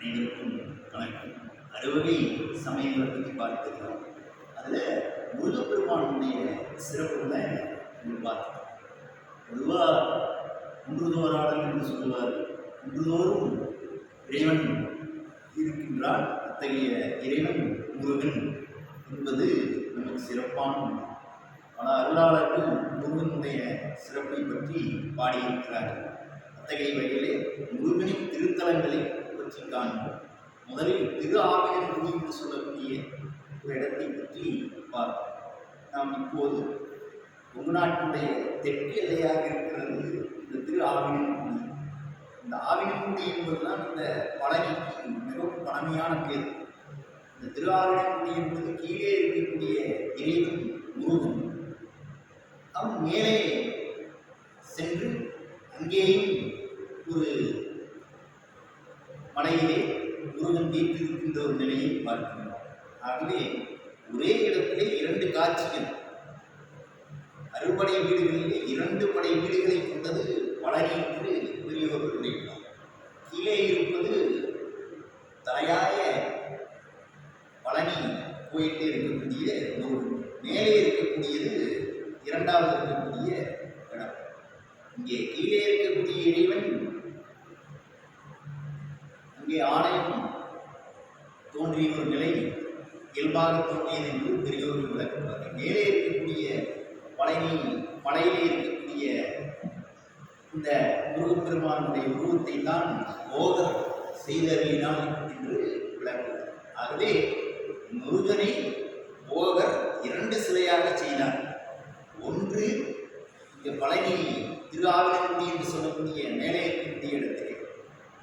அனைவருக்கும் வணக்கம். அறுவகை சமயங்களை பற்றி பார்த்துக்கிறோம் அதில் முருகப்பெருமானுடைய சிறப்புகளை நம்ம பார்த்துக்கிறோம் பொதுவாக குன்றுதோராடல் என்று சொல்லுவார். குன்றுதோறும் இறைவன் இருக்கின்றான். அத்தகைய இறைவன் முருகன் என்பது நமக்கு சிறப்பான ஒன்று. பல அருளாளர்கள் முருகனுடைய சிறப்பை பற்றி பாடியிருக்கிறார்கள். அத்தகைய வகையிலே முருகனின் திருத்தலங்களை பற்றி முதலில் திரு ஆவியன்குடி என்று சொல்லக்கூடிய ஒரு இடத்தை பற்றி பார்ப்போம். நாம் இப்போது உங்க நாட்டினுடைய தெற்கு எல்லையாக இருக்கிறது இந்த திரு ஆவியன்குடி இந்த ஆவினங்குடி என்பதுதான் இந்த பழனிக்கு மிகவும் பழமையான பேர். இந்த திரு ஆவினங்குடி என்பது கீழே இருக்கக்கூடிய இறைவன் முருகன். அவன் மேலே சென்று அங்கேயும் ஒரு மலையிலே முருகன் வீட்டிருக்கின்ற ஒரு நிலையை பார்க்கின்றோம். ஆகவே ஒரே இடத்திலே இரண்டு காட்சிகள். அறுபடை வீடுகளிலே இரண்டு படை வீடுகளை கொண்டது பழனி என்று பெரியவர்கள் நினைக்கலாம் கீழே இருப்பது தலையாய பழனி போயிட்டே இருக்கக்கூடிய ஒரு மேலே இருக்கக்கூடியது இரண்டாவது இருக்கக்கூடிய இடம். இங்கே கீழே இருக்கக்கூடிய இறைவன் இங்கே ஆலயம் தோன்றிய ஒரு நிலை இயல்பாக தோன்றியது என்று பெரியோர்கள் விளக்குவார்கள். மேலே இருக்கக்கூடிய பழைய படையிலே இருக்கக்கூடிய இந்த முருகப்பெருமானுடைய உருவத்தை தான் போகர் செய்தறியினால் என்று விளக்குவார் ஆகவே முருகனை போகர் இரண்டு சிலையாக செய்தார் ஒன்று இங்கே பழனி திருஆவினங்குடி என்று சொல்லக்கூடிய மேலே இருக்கக்கூடிய இடத்திலே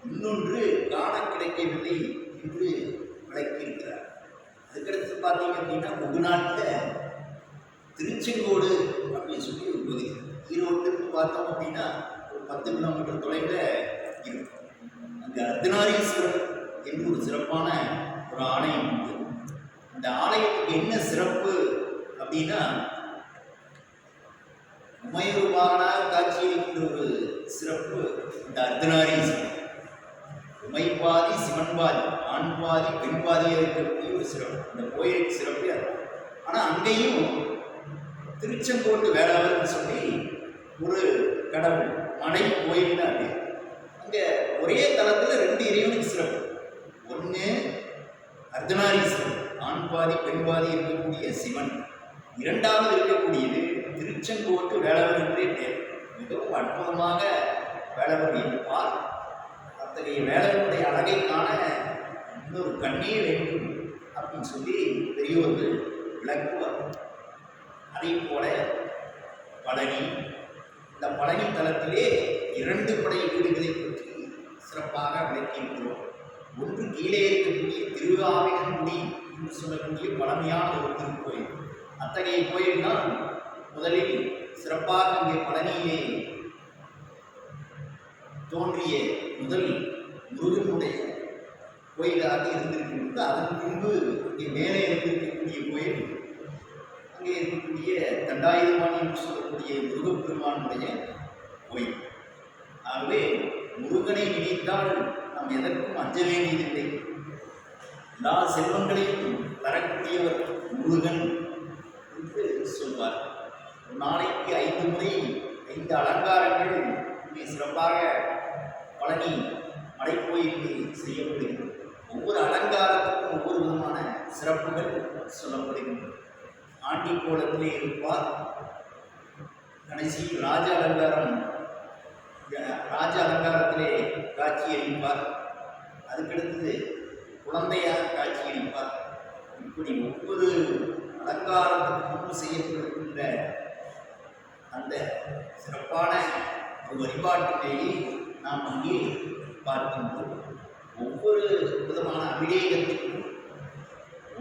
இன்னொன்று காண கிடைக்கவில்லை என்று விளக்கின்றார் அதுக்கடுத்து பார்த்தீங்க அப்படின்னா முகுநாட்டில் திருச்செங்கோடு அப்படின்னு சொல்லி ஒரு பகுதி. ஈரோட்டுக்கு பார்த்தோம் அப்படின்னா ஒரு பத்து கிலோமீட்டர் தொலைவில் இருக்கும். அங்கே அர்த்தநாரீஸ்வரர் என்று ஒரு சிறப்பான ஒரு ஆலயம் உண்டு. அந்த ஆலயத்துக்கு என்ன சிறப்பு அப்படின்னா உமையுருவாகனாக காட்சியளிக்கின்ற ஒரு சிறப்பு இந்த அர்த்தநாரீஸ்வரர். உமைப்பாதி சிவன்பாதி ஆண் பாதி இருக்கக்கூடிய ஒரு சிறப்பு. இந்த கோயிலுக்கு சிறப்பு அது. ஆனால் அங்கேயும் திருச்செங்கோட்டு வேளாளர்னு சொல்லி ஒரு கடவுள் மனை கோயில் தான் அது. அங்கே ஒரே தளத்தில் ரெண்டு இறைவனுக்கு சிறப்பு. ஒன்று அர்த்தநாரீஸ்வரன் ஆண் பாதி இருக்கக்கூடிய சிவன். இரண்டாவது இருக்கக்கூடியது திருச்செங்கோட்டு வேளாளர் என்றே பேர். மிகவும் அற்புதமாக வேளாளர் இருப்பார். அத்தகைய வேளாளருடைய அழகை காண இன்னொரு கண்ணே வேண்டும் அப்படின்னு சொல்லி பெரியவர்கள் விளக்குவார் அதே போல பழனி இந்த பழனி தளத்திலே இரண்டு படை வீடுகளை பற்றி சிறப்பாக விளக்கியிருக்கிறோம். ஒன்று கீழே இருக்கக்கூடிய திருவாவினங்குடி என்று சொல்லக்கூடிய பழமையான ஒரு திருக்கோயில். அத்தகைய கோயில் தான் முதலில் சிறப்பாக இங்கே பழனியிலே தோன்றிய முதல் முருகனுடைய கோயிலாக இருந்திருக்கின்றது. அதன் பின்பு இங்கே மேலே இருந்திருக்கக்கூடிய கோயில் அங்கே இருக்கக்கூடிய தண்டாயுதபாணி என்று சொல்லக்கூடிய முருகப்பெருமானுடைய கோயில். ஆகவே முருகனை நினைத்தால் நாம் எதற்கும் அஞ்ச வேண்டியதில்லை. எல்லா செல்வங்களையும் தரக்கூடியவர் முருகன் என்று சொல்வார். நாளைக்கு ஐந்து முறை ஐந்து அலங்காரங்கள் மிக சிறப்பாக பழனி மலைக்கோயிலுக்கு செய்யப்படுகிறது. ஒவ்வொரு அலங்காரத்துக்கும் ஒவ்வொரு விதமான சிறப்புகள் சொல்லப்படுகின்றன. ஆண்டி கோலத்திலே இருப்பார் கடைசி ராஜ அலங்காரம் ராஜ அலங்காரத்திலே காட்சி அளிப்பார். அதுக்கடுத்தது குழந்தையாக காட்சி அளிப்பார். இப்படி ஒவ்வொரு அலங்காரத்துக்கு முன்பு செய்யப்படுகின்ற அந்த சிறப்பான ஒரு வழிபாட்டிலேயே நாம் அங்கே பார்க்கின்றோம். ஒவ்வொரு விதமான அபிஷேகத்திற்கும்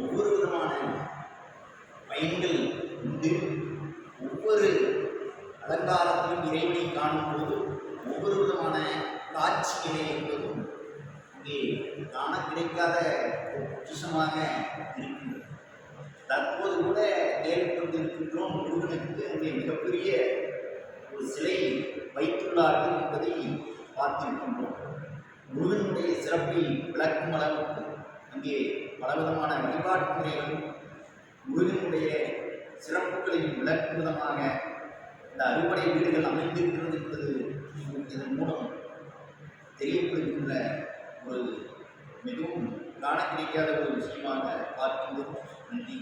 ஒவ்வொரு விதமான பயன்கள் உண்டு. ஒவ்வொரு அலங்காரத்திலும் இறைவனை காணும்போது ஒவ்வொரு விதமான காட்சிகளே என்பதும் இங்கே காண கிடைக்காத ஒரு பொக்கிஷமாக இருக்கின்றது. தற்போது கூட கேள்விப்பட்டிருக்கின்றோம் முருகனுக்கு அங்கே மிகப்பெரிய ஒரு சிலையை வைத்துள்ளார்கள் என்பதை பார்த்திருக்கின்றோம். முருகனுடைய சிறப்பை விளக்கும் அளவுக்கு அங்கே பலவிதமான வழிபாட்டு முறைகளும் முருகனுடைய சிறப்புகளையும் விளக்கும் விதமாக இந்த அறுபடை வீடுகள் அமைந்திருக்கிறது என்பது இதன் மூலம் தெரியப்படுகின்ற ஒரு மிகவும் காண கிடைக்காத ஒரு விஷயமாக பார்க்கின்றோம். நன்றி.